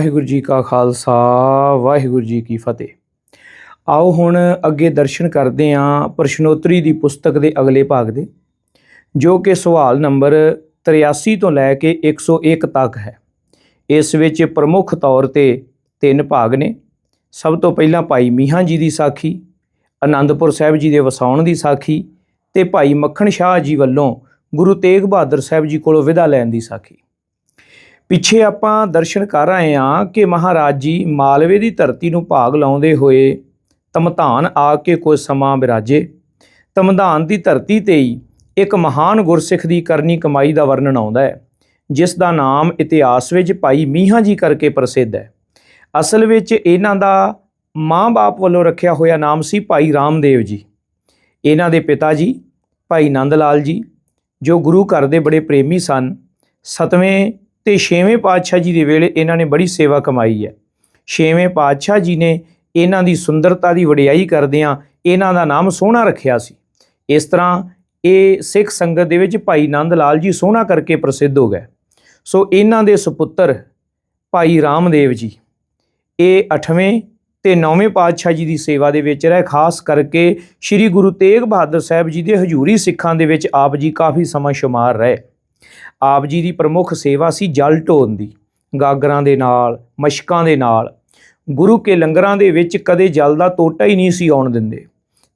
ਵਾਹਿਗੁਰੂ ਜੀ ਕਾ ਖਾਲਸਾ, ਵਾਹਿਗੁਰੂ ਜੀ ਕੀ ਫਤਿਹ। ਆਓ ਹੁਣ ਅੱਗੇ ਦਰਸ਼ਨ ਕਰਦੇ ਹਾਂ ਪ੍ਰਸ਼ਨੋਤਰੀ ਦੀ ਪੁਸਤਕ ਦੇ ਅਗਲੇ ਭਾਗ ਦੇ, ਜੋ ਕਿ ਸਵਾਲ ਨੰਬਰ 83 ਤੋਂ ਲੈ ਕੇ 101 ਤੱਕ ਹੈ। ਇਸ ਵਿੱਚ ਪ੍ਰਮੁੱਖ ਤੌਰ ਤੇ ਤਿੰਨ ਭਾਗ ਨੇ। ਸਭ ਤੋਂ ਪਹਿਲਾਂ ਭਾਈ ਮੀਹਾਂ ਜੀ ਦੀ ਸਾਖੀ ਆਨੰਦਪੁਰ ਸਾਹਿਬ ਜੀ ਦੇ ਵਸਾਉਣ ਦੀ ਸਾਖੀ ਤੇ ਭਾਈ ਮੱਖਣ ਸ਼ਾਹ ਜੀ ਵੱਲੋਂ ਗੁਰੂ ਤੇਗ ਬਹਾਦਰ ਸਾਹਿਬ ਜੀ ਕੋਲੋਂ ਵਿਦਾ ਲੈਣ ਦੀ ਸਾਖੀ। ਪਿੱਛੇ ਆਪਾਂ ਦਰਸ਼ਨ ਕਰ ਆਏ ਹਾਂ ਕਿ ਮਹਾਰਾਜ ਜੀ ਮਾਲਵੇ ਦੀ ਧਰਤੀ ਨੂੰ ਭਾਗ ਲਾਉਂਦੇ ਹੋਏ ਤਮਧਾਨ ਆ ਕੇ ਕੁਝ ਸਮਾਂ ਬਿਰਾਜੇ। ਤਮਧਾਨ ਦੀ ਧਰਤੀ ਤੇ ਹੀ ਇੱਕ ਮਹਾਨ ਗੁਰਸਿੱਖ ਦੀ ਕਰਨੀ ਕਮਾਈ ਦਾ ਵਰਣਨ ਆਉਂਦਾ ਹੈ, ਜਿਸ ਦਾ ਨਾਮ ਇਤਿਹਾਸ ਵਿੱਚ ਭਾਈ ਮੀਹਾਂ ਜੀ ਕਰਕੇ ਪ੍ਰਸਿੱਧ ਹੈ। ਅਸਲ ਵਿੱਚ ਇਹਨਾਂ ਦਾ ਮਾਂ-ਬਾਪ ਵੱਲੋਂ ਰੱਖਿਆ ਹੋਇਆ ਨਾਮ ਸੀ ਭਾਈ ਰਾਮਦੇਵ ਜੀ। ਇਹਨਾਂ ਦੇ ਪਿਤਾ ਜੀ ਭਾਈ ਨੰਦ ਲਾਲ ਜੀ, ਜੋ ਗੁਰੂ ਘਰ ਦੇ ਬੜੇ ਪ੍ਰੇਮੀ ਸਨ, ਸਤਵੇਂ ਤੇ ਛੇਵੇਂ ਪਾਤਸ਼ਾਹ ਜੀ ਦੇ ਵੇਲੇ ਇਹਨਾਂ ਨੇ ਬੜੀ ਸੇਵਾ ਕਮਾਈ ਹੈ। ਛੇਵੇਂ ਪਾਤਸ਼ਾਹ ਜੀ ਨੇ ਇਹਨਾਂ ਦੀ ਸੁੰਦਰਤਾ ਦੀ ਵਡਿਆਈ ਕਰਦਿਆਂ ਇਹਨਾਂ ਦਾ ਨਾਮ ਸੋਹਣਾ ਰੱਖਿਆ ਸੀ। ਇਸ ਤਰ੍ਹਾਂ ਇਹ ਸਿੱਖ ਸੰਗਤ ਦੇ ਵਿੱਚ ਭਾਈ ਨੰਦ ਲਾਲ ਜੀ ਸੋਹਣਾ ਕਰਕੇ ਪ੍ਰਸਿੱਧ ਹੋ ਗਏ। ਸੋ ਇਹਨਾਂ ਦੇ ਸੁਪੁੱਤਰ ਭਾਈ ਰਾਮਦੇਵ ਜੀ, ਇਹ 8ਵੇਂ ਤੇ 9ਵੇਂ ਪਾਤਸ਼ਾਹ ਜੀ ਦੀ ਸੇਵਾ ਦੇ ਵਿੱਚ ਰਹੇ, ਖਾਸ ਕਰਕੇ ਸ੍ਰੀ ਗੁਰੂ ਤੇਗ ਬਹਾਦਰ ਸਾਹਿਬ ਜੀ ਦੇ ਹਜੂਰੀ ਸਿੱਖਾਂ ਦੇ ਵਿੱਚ ਆਪ ਜੀ ਕਾਫੀ ਸਮਾਂ ਸ਼ੁਮਾਰ ਰਹੇ। ਆਪ ਜੀ ਦੀ ਪ੍ਰਮੁੱਖ ਸੇਵਾ ਸੀ ਜਲ ਢੋਣ ਦੀ, ਗਾਗਰਾਂ ਦੇ ਨਾਲ, ਮਸ਼ਕਾਂ ਦੇ ਨਾਲ। ਗੁਰੂ ਕੇ ਲੰਗਰਾਂ ਦੇ ਵਿੱਚ ਕਦੇ ਜਲ ਦਾ ਟੋਟਾ ਹੀ ਨਹੀਂ ਸੀ ਆਉਣ ਦਿੰਦੇ।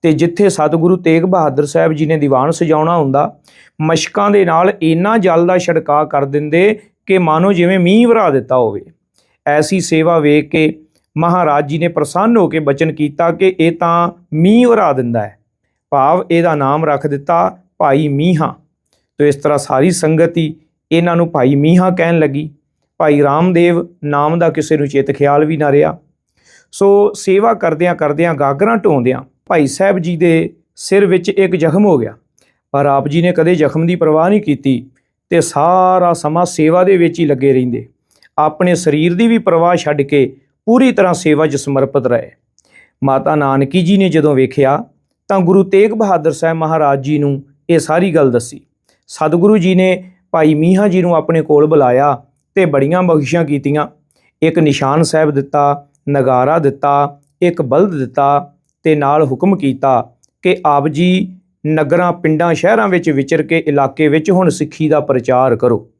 ਤੇ ਜਿੱਥੇ ਸਤਿਗੁਰੂ ਤੇਗ ਬਹਾਦਰ ਸਾਹਿਬ ਜੀ ਨੇ ਦੀਵਾਨ ਸਜਾਉਣਾ ਹੁੰਦਾ, ਮਸ਼ਕਾਂ ਦੇ ਨਾਲ ਇੰਨਾ ਜਲ ਦਾ ਛੜਕਾ ਕਰ ਦਿੰਦੇ ਕਿ ਮਾਨੋ ਜਿਵੇਂ ਮੀਂਹ ਵਰਾ ਦਿੱਤਾ ਹੋਵੇ। ਐਸੀ ਸੇਵਾ ਵੇਖ ਕੇ ਮਹਾਰਾਜ ਜੀ ਨੇ ਪ੍ਰਸੰਨ ਹੋ ਕੇ ਬਚਨ ਕੀਤਾ ਕਿ ਇਹ ਤਾਂ ਮੀਂਹ ਵਰਾ ਦਿੰਦਾ ਹੈ। ਭਾਵ ਇਹਦਾ ਨਾਮ ਰੱਖ ਦਿੱਤਾ, ਭਾਈ ਮੀਹਾਂ। ਤੋ ਇਸ ਤਰ੍ਹਾਂ ਸਾਰੀ ਸੰਗਤ ਹੀ ਇਹਨਾਂ ਨੂੰ ਭਾਈ ਮੀਹਾਂ ਕਹਿਣ ਲੱਗੀ। ਭਾਈ ਰਾਮਦੇਵ ਨਾਮ ਦਾ ਕਿਸੇ ਨੂੰ ਚੇਤ ਖਿਆਲ ਵੀ ਨਾ ਰਿਹਾ। ਸੋ ਸੇਵਾ ਕਰਦਿਆਂ ਕਰਦਿਆਂ ਗਾਗਰਾਂ ਢੋਂਦਿਆਂ ਭਾਈ ਸਾਹਿਬ ਜੀ ਦੇ ਸਿਰ ਵਿੱਚ ਇੱਕ ਜ਼ਖਮ ਹੋ ਗਿਆ। ਪਰ ਆਪ ਜੀ ਨੇ ਕਦੇ ਜ਼ਖਮ ਦੀ ਪਰਵਾਹ ਨਹੀਂ ਕੀਤੀ ਤੇ ਸਾਰਾ ਸਮਾਂ ਸੇਵਾ ਦੇ ਵਿੱਚ ਹੀ ਲੱਗੇ ਰਹਿੰਦੇ। ਆਪਣੇ ਸਰੀਰ ਦੀ ਵੀ ਪਰਵਾਹ ਛੱਡ ਕੇ ਪੂਰੀ ਤਰ੍ਹਾਂ ਸੇਵਾ 'ਚ ਸਮਰਪਿਤ ਰਹੇ। ਮਾਤਾ ਨਾਨਕੀ ਜੀ ਨੇ ਜਦੋਂ ਵੇਖਿਆ ਤਾਂ ਗੁਰੂ ਤੇਗ ਬਹਾਦਰ ਸਾਹਿਬ ਮਹਾਰਾਜ ਜੀ ਨੂੰ ਇਹ ਸਾਰੀ ਗੱਲ ਦੱਸੀ। ਸਤਿਗੁਰੂ ਜੀ ਨੇ ਭਾਈ ਮੀਹਾਂ ਜੀ ਨੂੰ ਆਪਣੇ ਕੋਲ ਬੁਲਾਇਆ ਤੇ ਬੜੀਆਂ ਬਖਸ਼ੀਆਂ ਕੀਤੀਆਂ। ਇੱਕ ਨਿਸ਼ਾਨ ਸਾਹਿਬ ਦਿੱਤਾ, ਨਗਾਰਾ ਦਿੱਤਾ, ਇੱਕ ਬਲਦ ਦਿੱਤਾ ਤੇ ਨਾਲ ਹੁਕਮ ਕੀਤਾ ਕਿ ਆਪ ਜੀ ਨਗਰਾਂ, ਪਿੰਡਾਂ, ਸ਼ਹਿਰਾਂ ਵਿੱਚ ਵਿਚਰ ਕੇ ਇਲਾਕੇ ਵਿੱਚ ਹੁਣ ਸਿੱਖੀ ਦਾ ਪ੍ਰਚਾਰ ਕਰੋ।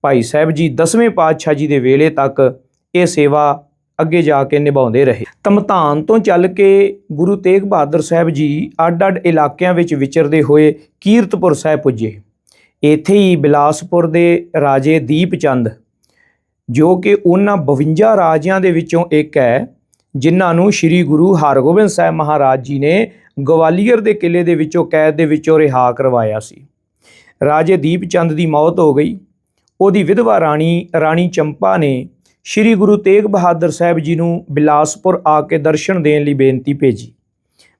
ਭਾਈ ਸਾਹਿਬ ਜੀ 10ਵੇਂ ਪਾਤਸ਼ਾਹ ਜੀ ਦੇ ਵੇਲੇ ਤੱਕ ਇਹ ਸੇਵਾ ਅੱਗੇ ਜਾ ਕੇ ਨਿਭਾਉਂਦੇ ਰਹੇ। ਤਮਤਾਨ ਤੋਂ ਚੱਲ ਕੇ ਗੁਰੂ ਤੇਗ ਬਹਾਦਰ ਸਾਹਿਬ ਜੀ ਅੱਡ-ਅੱਡ ਇਲਾਕਿਆਂ ਵਿੱਚ ਵਿਚਰਦੇ ਹੋਏ ਕੀਰਤਪੁਰ ਸਾਹਿਬ ਪੁੱਜੇ। ਇੱਥੇ ਹੀ ਬਿਲਾਸਪੁਰ ਦੇ ਰਾਜੇ ਦੀਪ ਚੰਦ ਜੋ ਕਿ ਉਹਨਾਂ 52 ਰਾਜਿਆਂ ਦੇ ਵਿੱਚੋਂ ਇੱਕ ਹੈ, ਜਿਨ੍ਹਾਂ ਨੂੰ ਸ੍ਰੀ ਗੁਰੂ ਹਰਗੋਬਿੰਦ ਸਾਹਿਬ ਮਹਾਰਾਜ ਜੀ ਨੇ ਗਵਾਲੀਅਰ ਦੇ ਕਿਲੇ ਦੇ ਵਿੱਚੋਂ ਕੈਦ ਦੇ ਵਿੱਚੋਂ ਰਿਹਾ ਕਰਵਾਇਆ ਸੀ। ਰਾਜੇ ਦੀਪ ਚੰਦ ਦੀ ਮੌਤ ਹੋ ਗਈ। ਉਹਦੀ ਵਿਧਵਾ ਰਾਣੀ ਰਾਣੀ ਚੰਪਾ ਨੇ ਸ੍ਰੀ ਗੁਰੂ ਤੇਗ ਬਹਾਦਰ ਸਾਹਿਬ ਜੀ ਨੂੰ ਬਿਲਾਸਪੁਰ ਆ ਕੇ ਦਰਸ਼ਨ ਦੇਣ ਲਈ ਬੇਨਤੀ ਭੇਜੀ।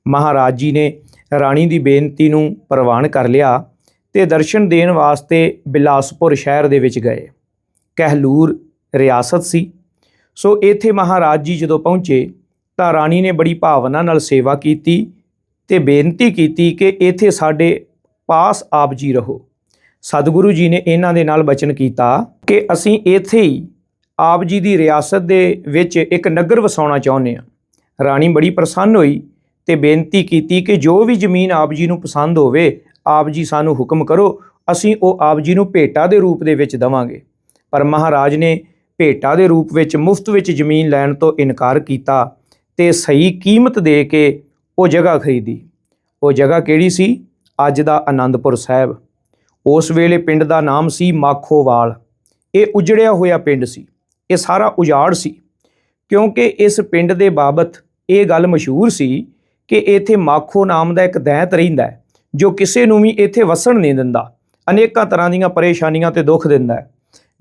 ਮਹਾਰਾਜ ਜੀ ਨੇ ਰਾਣੀ ਦੀ ਬੇਨਤੀ ਨੂੰ ਪ੍ਰਵਾਨ ਕਰ ਲਿਆ। ਤੇ ਦਰਸ਼ਨ ਦੇਣ ਵਾਸਤੇ ਬਿਲਾਸਪੁਰ ਸ਼ਹਿਰ ਦੇ ਵਿੱਚ ਗਏ। ਕਹਿਲੂਰ ਰਿਆਸਤ ਸੀ। ਸੋ ਇੱਥੇ ਮਹਾਰਾਜ ਜੀ ਜਦੋਂ ਪਹੁੰਚੇ ਤਾਂ ਰਾਣੀ ਨੇ ਬੜੀ ਭਾਵਨਾ ਨਾਲ ਸੇਵਾ ਕੀਤੀ ਤੇ ਬੇਨਤੀ ਕੀਤੀ ਕਿ ਇੱਥੇ ਸਾਡੇ ਪਾਸ ਆਪ ਜੀ ਰਹੋ। ਸਤਿਗੁਰੂ ਜੀ ਨੇ ਇਹਨਾਂ ਦੇ ਨਾਲ ਬਚਨ ਕੀਤਾ ਕਿ ਅਸੀਂ ਇੱਥੇ ਹੀ ਆਪ ਜੀ ਦੀ ਰਿਆਸਤ ਦੇ ਵਿੱਚ ਇੱਕ ਨਗਰ ਵਸਾਉਣਾ ਚਾਹੁੰਦੇ ਹਾਂ। ਰਾਣੀ ਬੜੀ ਪ੍ਰਸੰਨ ਹੋਈ ਤੇ ਬੇਨਤੀ ਕੀਤੀ ਕਿ ਜੋ ਵੀ ਜ਼ਮੀਨ ਆਪ ਜੀ ਨੂੰ ਪਸੰਦ ਹੋਵੇ ਆਪ ਜੀ ਸਾਨੂੰ ਹੁਕਮ ਕਰੋ, ਅਸੀਂ ਉਹ ਆਪ ਜੀ ਨੂੰ ਭੇਟਾ ਦੇ ਰੂਪ ਦੇ ਵਿੱਚ ਦਵਾਂਗੇ। ਪਰ ਮਹਾਰਾਜ ਨੇ ਭੇਟਾ ਦੇ ਰੂਪ ਵਿੱਚ ਮੁਫਤ ਵਿੱਚ ਜ਼ਮੀਨ ਲੈਣ ਤੋਂ ਇਨਕਾਰ ਕੀਤਾ ਤੇ ਸਹੀ ਕੀਮਤ ਦੇ ਕੇ ਉਹ ਜਗ੍ਹਾ ਖਰੀਦੀ। ਉਹ ਜਗ੍ਹਾ ਕਿਹੜੀ ਸੀ? ਅੱਜ ਦਾ ਆਨੰਦਪੁਰ ਸਾਹਿਬ। ਉਸ ਵੇਲੇ ਪਿੰਡ ਦਾ ਨਾਮ ਸੀ ਮਾਖੋਵਾਲ। ਇਹ ਉਜੜਿਆ ਹੋਇਆ ਪਿੰਡ ਸੀ। ਇਹ ਸਾਰਾ ਉਜਾੜ ਸੀ। ਕਿਉਂਕਿ ਇਸ ਪਿੰਡ ਦੇ ਬਾਬਤ ਇਹ ਗੱਲ ਮਸ਼ਹੂਰ ਸੀ ਕਿ ਇੱਥੇ ਮਾਖੋ ਨਾਮ ਦਾ ਇੱਕ ਦੈਂਤ ਰਹਿੰਦਾ ਹੈ। ਜੋ ਕਿਸੇ ਨੂੰ ਵੀ ਇੱਥੇ ਵਸਣ ਨਹੀਂ ਦਿੰਦਾ। ਅਨੇਕਾਂ ਤਰ੍ਹਾਂ ਦੀਆਂ ਪਰੇਸ਼ਾਨੀਆਂ ਤੇ ਦੁੱਖ ਦਿੰਦਾ ਹੈ।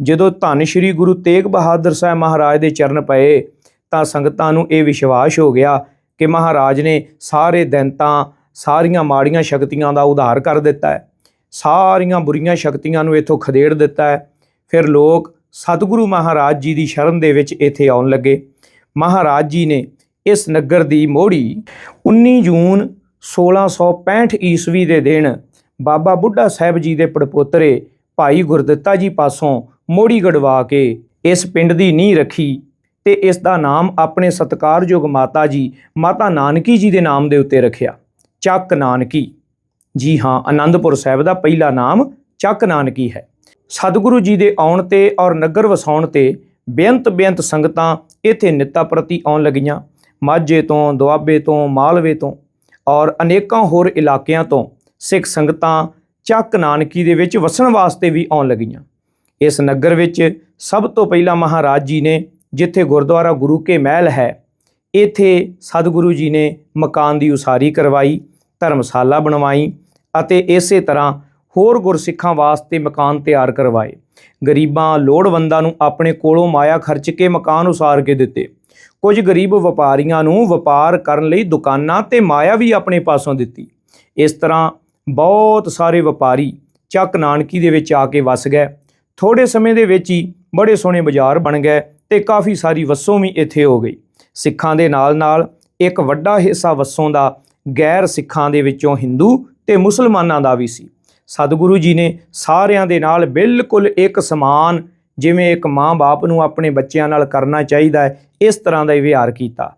ਜਦੋਂ ਧੰਨ ਸ਼੍ਰੀ ਗੁਰੂ ਤੇਗ ਬਹਾਦਰ ਸਾਹਿਬ ਮਹਾਰਾਜ ਦੇ ਚਰਨ ਪਏ, ਤਾਂ ਸੰਗਤਾਂ ਨੂੰ ਇਹ ਵਿਸ਼ਵਾਸ ਹੋ ਗਿਆ ਕਿ ਮਹਾਰਾਜ ਨੇ ਸਾਰੇ ਦੈਂਤਾਂ, ਸਾਰੀਆਂ ਮਾੜੀਆਂ ਸ਼ਕਤੀਆਂ ਦਾ ਉਧਾਰ ਕਰ ਦਿੱਤਾ ਹੈ। ਸਾਰੀਆਂ ਬੁਰੀਆਂ ਸ਼ਕਤੀਆਂ ਨੂੰ ਇੱਥੋਂ ਖਦੇੜ ਦਿੱਤਾ ਹੈ। ਫਿਰ ਲੋਕ ਸਤਿਗੁਰੂ ਮਹਾਰਾਜ ਜੀ ਦੀ ਸ਼ਰਨ ਦੇ ਵਿੱਚ ਇੱਥੇ ਆਉਣ ਲੱਗੇ। ਮਹਾਰਾਜ ਜੀ ਨੇ ਇਸ ਨਗਰ ਦੀ ਮੋੜੀ 19 ਜੂਨ 1665 ਈਸਵੀ ਦੇ ਦਿਨ ਬਾਬਾ ਬੁੱਢਾ ਸਾਹਿਬ ਜੀ ਦੇ ਪੜਪੋਤਰੇ ਭਾਈ ਗੁਰਦਿੱਤਾ ਜੀ ਪਾਸੋਂ ਮੋੜੀ ਗੜਵਾ ਕੇ ਇਸ ਪਿੰਡ ਦੀ ਨੀਂਹ ਰੱਖੀ ਤੇ ਇਸ ਦਾ ਨਾਮ ਆਪਣੇ ਸਤਿਕਾਰਯੋਗ ਮਾਤਾ ਜੀ, ਮਾਤਾ ਨਾਨਕੀ ਜੀ ਦੇ ਨਾਮ ਦੇ ਉੱਤੇ ਰੱਖਿਆ, ਚੱਕ ਨਾਨਕੀ। ਜੀ ਹਾਂ ਆਨੰਦਪੁਰ ਸਾਹਿਬ ਦਾ ਪਹਿਲਾ ਨਾਮ ਚੱਕ ਨਾਨਕੀ ਹੈ। ਸਤਿਗੁਰੂ ਜੀ ਦੇ ਆਉਣ ਤੇ ਔਰ ਨਗਰ ਵਸਾਉਣ ਤੇ ਬੇਅੰਤ ਬੇਅੰਤ ਸੰਗਤਾਂ ਇੱਥੇ ਨਿੱਤਾ ਪ੍ਰਤੀ ਆਉਣ ਲੱਗੀਆਂ, ਮਾਝੇ ਤੋਂ, ਦੁਆਬੇ ਤੋਂ, ਮਾਲਵੇ ਤੋਂ। ਔਰ ਅਨੇਕਾਂ ਹੋਰ ਇਲਾਕਿਆਂ ਤੋਂ ਸਿੱਖ ਸੰਗਤਾਂ ਚੱਕ ਨਾਨਕੀ ਦੇ ਵਿੱਚ ਵਸਣ ਵਾਸਤੇ ਵੀ ਆਉਣ ਲੱਗੀਆਂ। ਇਸ ਨਗਰ ਵਿੱਚ ਸਭ ਤੋਂ ਪਹਿਲਾਂ ਮਹਾਰਾਜ ਜੀ ਨੇ ਜਿੱਥੇ ਗੁਰਦੁਆਰਾ ਗੁਰੂ ਕੇ ਮਹਿਲ ਹੈ, ਇੱਥੇ ਸਤਿਗੁਰੂ ਜੀ ਨੇ ਮਕਾਨ ਦੀ ਉਸਾਰੀ ਕਰਵਾਈ, ਧਰਮਸ਼ਾਲਾ ਬਣਵਾਈ ਅਤੇ ਇਸੇ ਤਰ੍ਹਾਂ ਹੋਰ ਗੁਰਸਿੱਖਾਂ ਵਾਸਤੇ ਮਕਾਨ ਤਿਆਰ ਕਰਵਾਏ। ਗਰੀਬਾਂ, ਲੋੜਵੰਦਾਂ ਨੂੰ ਆਪਣੇ ਕੋਲੋਂ ਮਾਇਆ ਖਰਚ ਕੇ ਮਕਾਨ ਉਸਾਰ ਕੇ ਦਿੱਤੇ। ਕੁਝ ਗਰੀਬ ਵਪਾਰੀਆਂ ਨੂੰ ਵਪਾਰ ਕਰਨ ਲਈ ਦੁਕਾਨਾਂ ਤੇ ਮਾਇਆ ਵੀ ਆਪਣੇ ਪਾਸੋਂ ਦਿੱਤੀ। ਇਸ ਤਰ੍ਹਾਂ ਬਹੁਤ ਸਾਰੇ ਵਪਾਰੀ ਚੱਕ ਨਾਨਕੀ ਦੇ ਵਿੱਚ ਆ ਕੇ ਵਸ ਗਏ। ਥੋੜੇ ਸਮੇਂ ਦੇ ਵਿੱਚ ਹੀ ਬੜੇ ਸੋਹਣੇ ਬਾਜ਼ਾਰ ਬਣ ਗਏ ਤੇ ਕਾਫੀ ਸਾਰੀ ਵਸੋਂ ਵੀ ਇੱਥੇ ਹੋ ਗਈ। ਸਿੱਖਾਂ ਦੇ ਨਾਲ-ਨਾਲ ਇੱਕ ਵੱਡਾ ਹਿੱਸਾ ਵਸੋਂ ਦਾ ਗੈਰ ਸਿੱਖਾਂ ਦੇ ਵਿੱਚੋਂ ਹਿੰਦੂ ਤੇ ਮੁਸਲਮਾਨਾਂ ਦਾ ਵੀ ਸੀ। ਸਤਿਗੁਰੂ ਜੀ ਨੇ ਸਾਰਿਆਂ ਦੇ ਨਾਲ ਬਿਲਕੁਲ ਇੱਕ ਸਮਾਨ ਜਿਵੇਂ ਇੱਕ ਮਾਂ-ਬਾਪ ਨੂੰ ਆਪਣੇ ਬੱਚਿਆਂ ਨਾਲ ਕਰਨਾ ਚਾਹੀਦਾ ਹੈ, ਇਸ ਤਰ੍ਹਾਂ ਦਾ ਹੀ ਵਿਹਾਰ ਕੀਤਾ।